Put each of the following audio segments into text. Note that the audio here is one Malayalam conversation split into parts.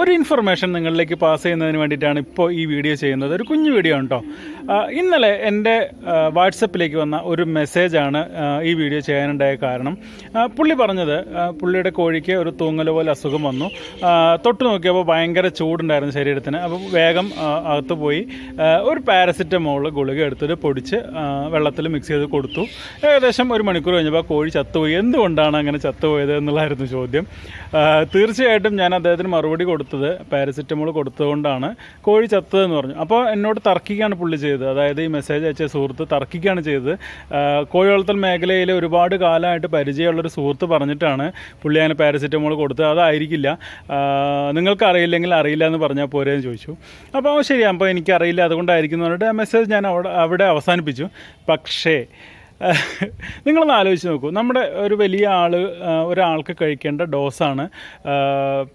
ഒരു ഇൻഫർമേഷൻ നിങ്ങളിലേക്ക് പാസ് ചെയ്യുന്നതിന് വേണ്ടിയിട്ടാണ് ഇപ്പോൾ ഈ വീഡിയോ ചെയ്യുന്നത്. ഒരു കുഞ്ഞു വീഡിയോ ഉണ്ടോ ഇന്നലെ എന്റെ വാട്സപ്പിലേക്ക് വന്ന ഒരു മെസ്സേജാണ് ഈ വീഡിയോ ചെയ്യാനുണ്ടായ കാരണം. പുള്ളി പറഞ്ഞത് പുള്ളിയുടെ കോഴിക്ക് ഒരു തൂങ്ങൽ പോലെ അസുഖം വന്നു. തൊട്ട് നോക്കിയപ്പോൾ ഭയങ്കര ചൂടുണ്ടായിരുന്നു ശരീരത്തിന്. അപ്പോൾ വേഗം അകത്ത് പോയി ഒരു പാരസിറ്റമോൾ ഗുളിക എടുത്തിട്ട് പൊടിച്ച് വെള്ളത്തിൽ മിക്സ് ചെയ്ത് കൊടുത്തു. ഏകദേശം ഒരു മണിക്കൂർ കഴിഞ്ഞപ്പോൾ കോഴി ചത്തുപോയി. എന്തുകൊണ്ടാണ് അങ്ങനെ ചത്തുപോയത് എന്നുള്ളതായിരുന്നു ചോദ്യം. തീർച്ചയായിട്ടും ഞാൻ അദ്ദേഹത്തിന് മറുപടി കൊടുത്തത് പാരസിറ്റമോൾ കൊടുത്തതുകൊണ്ടാണ് കോഴി ചത്തതെന്ന് പറഞ്ഞു. അപ്പോൾ എന്നോട് തർക്കിക്കുകയാണ് പുള്ളി ചെയ്തത്. അതായത് ഈ മെസ്സേജ് അയച്ച സുഹൃത്ത് തർക്കിക്കുകയാണ് ചെയ്തത്. കോഴി വളർത്തൽ മേഖലയിൽ ഒരുപാട് കാലമായിട്ട് പരിചയമുള്ളൊരു സുഹൃത്ത് പറഞ്ഞിട്ടാണ് പുള്ളി അങ്ങനെ പാരസിറ്റമോൾ കൊടുത്തത്. അതായിരിക്കില്ല. നിങ്ങൾക്ക് അറിയില്ലെങ്കിൽ അറിയില്ല എന്ന് പറഞ്ഞാൽ പോരേന്ന് ചോദിച്ചു. അപ്പോൾ ശരി അപ്പോൾ എനിക്കറിയില്ല. അതുകൊണ്ടായിരിക്കും എന്ന് പറഞ്ഞിട്ട് ആ മെസ്സേജ് ഞാൻ അവിടെ അവിടെ അവസാനിപ്പിച്ചു. പക്ഷേ നിങ്ങളൊന്ന് ആലോചിച്ച് നോക്കൂ. നമ്മുടെ ഒരു വലിയ ആൾ ഒരാൾക്ക് കഴിക്കേണ്ട ഡോസാണ്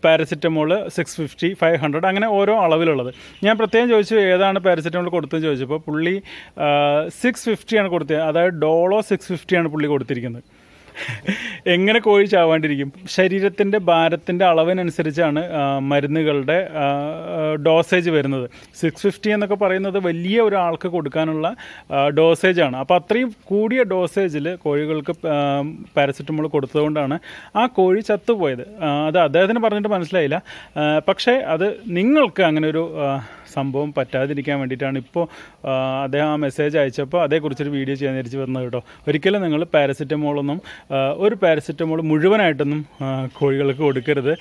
paracetamol six fifty five hundred അങ്ങനെ ഓരോ അളവിലുള്ളത്. ഞാൻ പ്രത്യേകം ചോദിച്ചു ഏതാണ് പാരസിറ്റമോൾ കൊടുത്തതെന്ന് ചോദിച്ചപ്പോൾ പുള്ളി സിക്സ് ഫിഫ്റ്റിയാണ് കൊടുത്തത്. അതായത് ഡോളോ സിക്സ് ഫിഫ്റ്റിയാണ് പുള്ളി കൊടുത്തിരിക്കുന്നത്. എങ്ങനെ കോഴി ചാവാണ്ടിരിക്കും? ശരീരത്തിന്റെ ഭാരത്തിന്റെ അളവിനനുസരിച്ചാണ് മരുന്നുകളുടെ ഡോസേജ് വരുന്നത്. സിക്സ് ഫിഫ്റ്റി എന്നൊക്കെ പറയുന്നത് വലിയ ഒരാൾക്ക് കൊടുക്കാനുള്ള ഡോസേജ് ആണ് അപ്പോൾ അത്രയും കൂടിയ ഡോസേജിൽ കോഴികൾക്ക് പാരസെറ്റമോൾ കൊടുത്തതുകൊണ്ടാണ് ആ കോഴി ചത്തുപോയത്. അത് അദ്ദേഹത്തിന് പറഞ്ഞിട്ട് മനസ്സിലായില്ല. പക്ഷേ അത് നിങ്ങൾക്ക് അങ്ങനെ ഒരു സംഭവം പറ്റാതിരിക്കാൻ വേണ്ടിയിട്ടാണ് ഇപ്പോൾ അദ്ദേഹം ആ മെസ്സേജ് അയച്ചപ്പോൾ അതേക്കുറിച്ചൊരു വീഡിയോ ചെയ്യാൻ തിരിച്ച് വന്നത് കേട്ടോ. ഒരിക്കലും നിങ്ങൾ പാരസിറ്റമോളൊന്നും ഒരു പാരസെറ്റമോൾ മുഴുവനായിട്ടൊന്നും കോഴികൾക്ക് കൊടുക്കരുത്.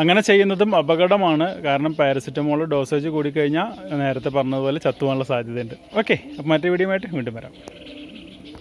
അങ്ങനെ ചെയ്യുന്നതും അപകടമാണ്. കാരണം പാരസിറ്റമോൾ ഡോസേജ് കൂടിക്കഴിഞ്ഞാൽ നേരത്തെ പറഞ്ഞതുപോലെ ചത്തുവാനുള്ള സാധ്യതയുണ്ട്. ഓക്കെ അപ്പോൾ മറ്റേ വീഡിയോ ആയിട്ട് വീണ്ടും വരാം.